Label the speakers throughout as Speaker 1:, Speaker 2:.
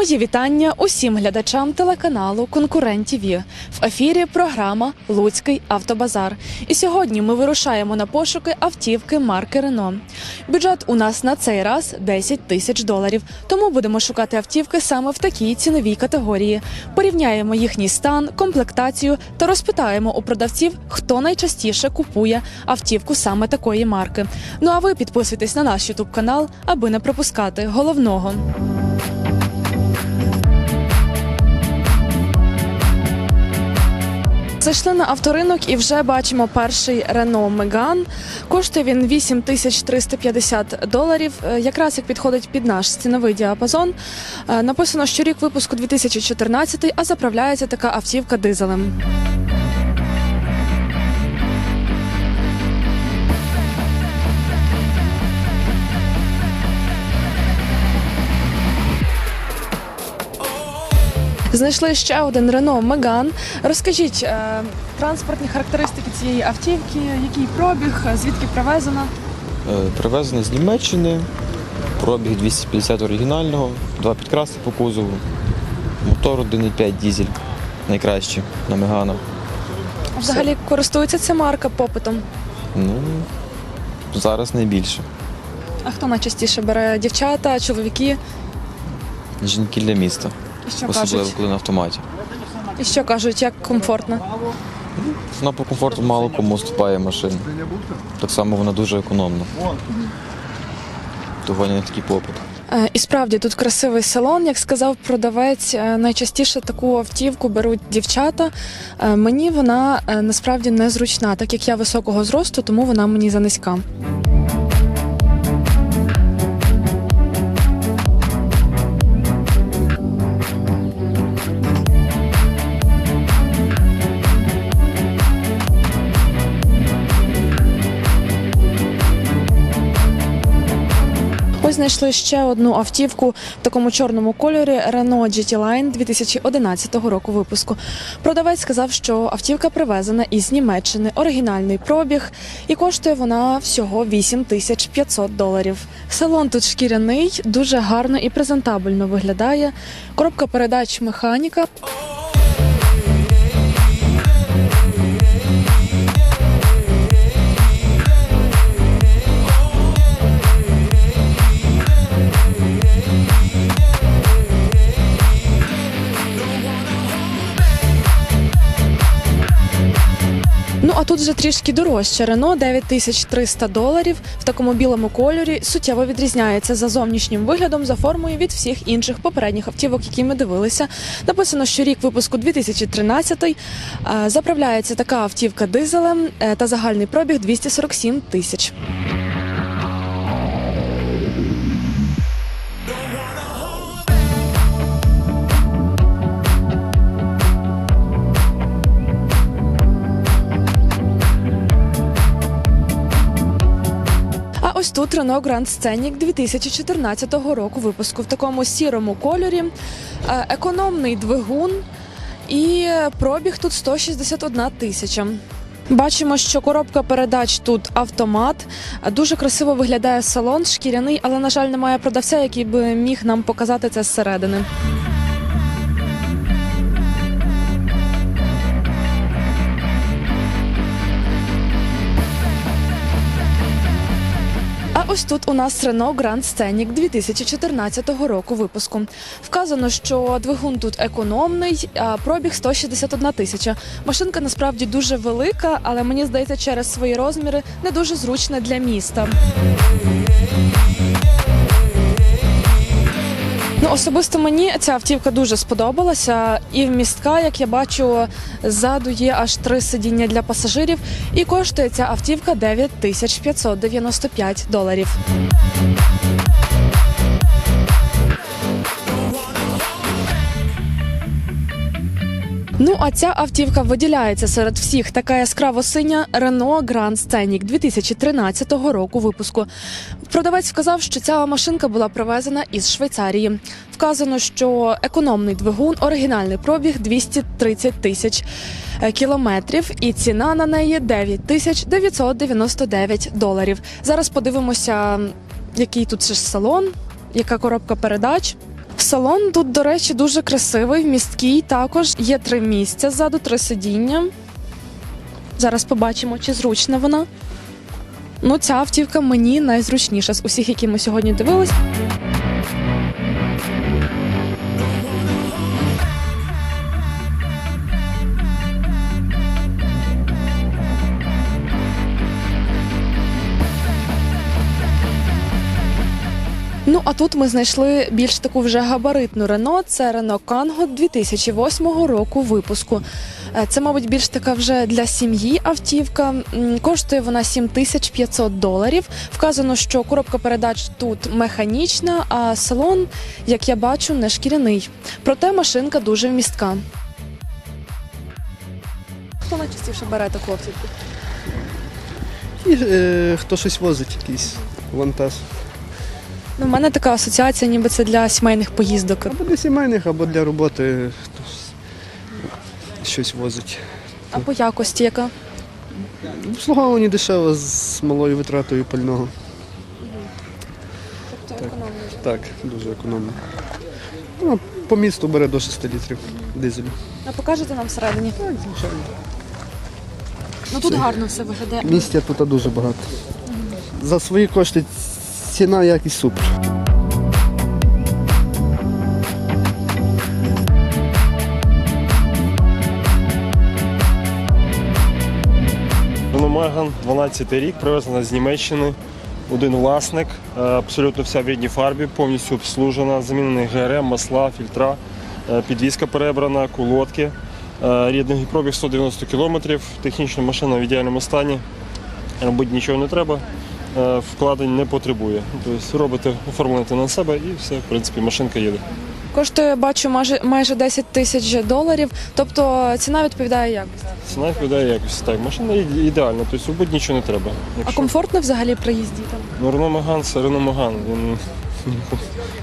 Speaker 1: Мої вітання усім глядачам телеканалу Конкурент ТІВІ. В ефірі програма Луцький автобазар. І сьогодні ми вирушаємо на пошуки автівки марки Рено. Бюджет у нас на цей раз 10 тисяч доларів. Тому будемо шукати автівки саме в такій ціновій категорії. Порівняємо їхній стан, комплектацію та розпитаємо у продавців, хто найчастіше купує автівку саме такої марки. Ну а ви підписуйтесь на наш Ютуб канал, аби не пропускати головного. Зайшли на авторинок і вже бачимо перший Рено Меган. Коштує він 8350 доларів. Е, Якраз як підходить під наш ціновий діапазон. Е, Написано, що рік випуску 2014, а заправляється така автівка дизелем. Знайшли ще один Renault Megane. Розкажіть е, транспортні характеристики цієї автівки, який пробіг, звідки привезена.
Speaker 2: Е, Привезений з Німеччини, пробіг 250 оригінального, два підкраси по кузову, мотор 1,5 дізель, найкращий на Мегана.
Speaker 1: Взагалі користується ця марка попитом.
Speaker 2: Ну, зараз найбільше.
Speaker 1: А хто найчастіше бере дівчата, чоловіки?
Speaker 2: Жінки для міста,
Speaker 1: що
Speaker 2: особливо
Speaker 1: кажуть?
Speaker 2: коли на автоматі.
Speaker 1: І що кажуть, як комфортно?
Speaker 2: Вона по комфорту мало кому уступає машин. Так само вона дуже економна. Того не такий попит.
Speaker 1: Е, І справді тут красивий салон. Як сказав продавець, е, найчастіше таку автівку беруть дівчата. Е, Мені вона е, насправді незручна, так як я високого зросту, тому вона мені занизька. Знайшли ще одну автівку в такому чорному кольорі Renault GT Line 2011 року випуску. Продавець сказав, що автівка привезена із Німеччини, оригінальний пробіг, і коштує вона всього 8500 доларів. Салон тут шкіряний, дуже гарно і презентабельно виглядає. Коробка передач механіка. Тут вже трішки дорожче. Рено 9300 доларів в такому білому кольорі суттєво відрізняється за зовнішнім виглядом, за формою від всіх інших попередніх автівок, які ми дивилися. Написано, що рік випуску 2013. Е, Заправляється така автівка дизелем е, та загальний пробіг 247 тисяч. Ось тут Renault Grand Scenic 2014 року випуску в такому сірому кольорі, Е, економний двигун і пробіг тут 161 тисяча. Бачимо, що коробка передач тут автомат. Дуже красиво виглядає салон, шкіряний, але, на жаль, немає продавця, який би міг нам показати це зсередини. Ось тут у нас Renault Grand Scenic 2014 року випуску. Вказано, що двигун тут економний, а пробіг 161 тисяча. Машинка насправді дуже велика, але мені здається, через свої розміри не дуже зручна для міста. Особисто мені ця автівка дуже сподобалася. І вмістка, як я бачу, ззаду є аж три сидіння для пасажирів. І коштує ця автівка 9595 доларів. Ну а ця автівка виділяється серед всіх. Така яскраво синя Renault Grand Scenic 2013 року випуску. Продавець сказав, що ця машинка була привезена із Швейцарії. Вказано, що економний двигун, оригінальний пробіг 230 тисяч е, кілометрів, і ціна на неї 9 тисяч 999 доларів. Зараз подивимося, який тут ще салон, яка коробка передач. Салон тут, до речі, дуже красивий, місткий. Також є три місця ззаду, три сидіння. Зараз побачимо, чи зручна вона. Ну, ця автівка мені найзручніша з усіх, які ми сьогодні дивились. А тут ми знайшли більш таку вже габаритну Рено. Це Рено Канго 2008 року випуску. Е, Це, мабуть, більш така вже для сім'ї автівка. Коштує вона 7500 доларів. Вказано, що коробка передач тут механічна, а салон, як я бачу, не шкіряний. Проте машинка дуже вмістка. Хто найчастіше бере таку автівку?
Speaker 3: Е, хто щось возить, якийсь вантаж.
Speaker 1: Ну, у мене така асоціація, ніби це для сімейних поїздок.
Speaker 3: Або для сімейних, або для роботи щось возить.
Speaker 1: А по якості яка?
Speaker 3: Обслуговування дешево з малою витратою пального.
Speaker 1: Тобто
Speaker 3: Так, дуже економно. Ну, по місту бере до 6 літрів дизелю.
Speaker 1: А покажете нам всередині?
Speaker 3: Так, звичайно.
Speaker 1: Ну тут гарно все виглядає.
Speaker 3: Місця тут дуже багато. За свої кошти ціна якість супер.
Speaker 4: Megane 12 рік, привезена з Німеччини. Один власник, е, абсолютно вся в рідній фарбі, повністю обслужена, замінений ГРМ, масла, фільтра, е, підвізка перебрана, кулотки. Е, Рідний пробіг 190 км, технічна машина в ідеальному стані. Робити нічого не треба, вкладень не потребує. Тобто робите оформлення на себе і все, в принципі, машинка їде.
Speaker 1: Коштує, бачу, майже, майже 10 тисяч доларів. Тобто ціна відповідає якості.
Speaker 4: Ціна відповідає якось. Так, машина ідеальна, тобто робити нічого не треба.
Speaker 1: А комфортно взагалі при їзді там?
Speaker 4: Ну, Рено Megane це Рено Megane, Він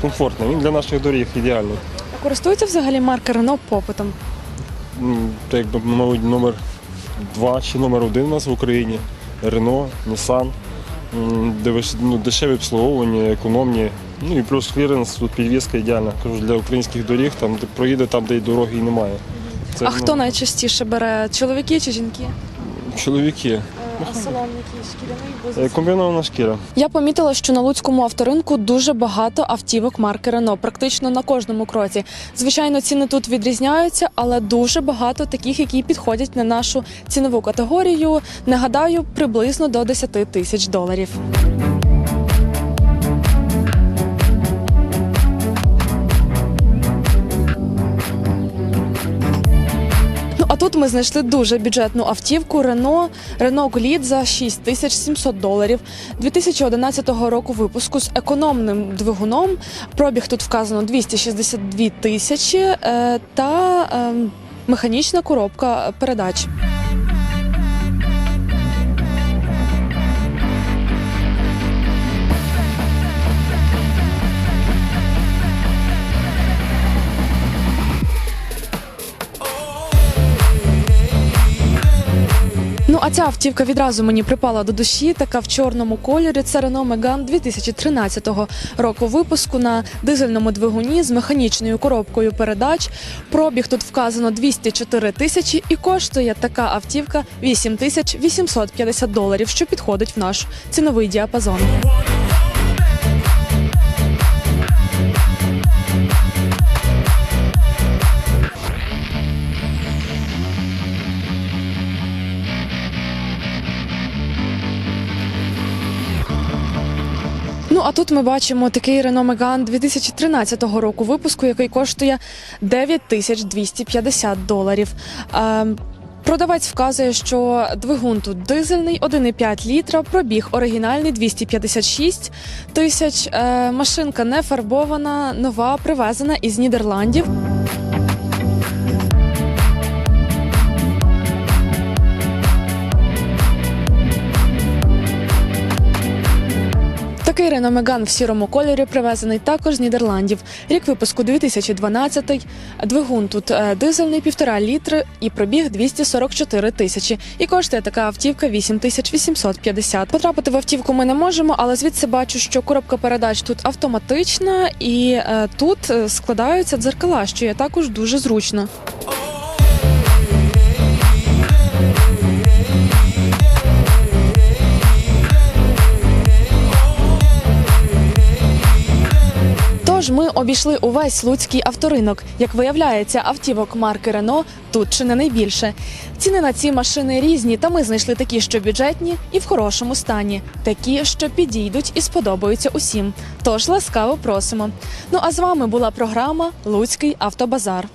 Speaker 4: комфортний. Він для наших доріг ідеальний.
Speaker 1: А користується взагалі марка Рено попитом?
Speaker 4: Так якби, мабуть, номер два чи номер один у нас в Україні. Рено, Nissan. Ну, дешеві обслуговування, економні. Ну і плюс кліренс, тут підвізка ідеальна. Кажу, для українських доріг, там де проїде там, де й дороги і немає. Це,
Speaker 1: а
Speaker 4: ну,
Speaker 1: хто найчастіше бере? Чоловіки чи жінки?
Speaker 4: Чоловіки.
Speaker 1: А салон який шкіряний
Speaker 4: Е, Комбінована шкіра.
Speaker 1: Я помітила, що на луцькому авторинку дуже багато автівок марки Рено, практично на кожному кроці. Звичайно, ціни тут відрізняються, але дуже багато таких, які підходять на нашу цінову категорію. Нагадаю, приблизно до 10 тисяч доларів. Тут ми знайшли дуже бюджетну автівку Renault Renault Kwid за 6700 доларів 2011 року випуску з економним двигуном. Пробіг тут вказано 262 тисячі е, та е, механічна коробка передач. А ця автівка відразу мені припала до душі, така в чорному кольорі. Це Renault Megane 2013 року випуску на дизельному двигуні з механічною коробкою передач. Пробіг тут вказано 204 тисячі і коштує така автівка 8 тисяч 850 доларів, що підходить в наш ціновий діапазон. Тут ми бачимо такий Renault Megane 2013 року випуску, який коштує 9250 доларів. Е, Продавець вказує, що двигун тут дизельний, 1,5 літра, пробіг оригінальний 256 тисяч. Е, машинка не фарбована, нова, привезена із Нідерландів. Renault Megane в сірому кольорі привезений також з Нідерландів. Рік випуску 2012. Двигун тут е, дизельний, півтора літри і пробіг 244 тисячі. І коштує така автівка 8850. Потрапити в автівку ми не можемо, але звідси бачу, що коробка передач тут автоматична, і е, тут е, складаються дзеркала, що є також дуже зручно. Тож ми обійшли увесь луцький авторинок. Як виявляється, автівок марки Рено тут чи не найбільше. Ціни на ці машини різні, та ми знайшли такі, що бюджетні і в хорошому стані, такі, що підійдуть і сподобаються усім. Тож ласкаво просимо. Ну а з вами була програма Луцький автобазар.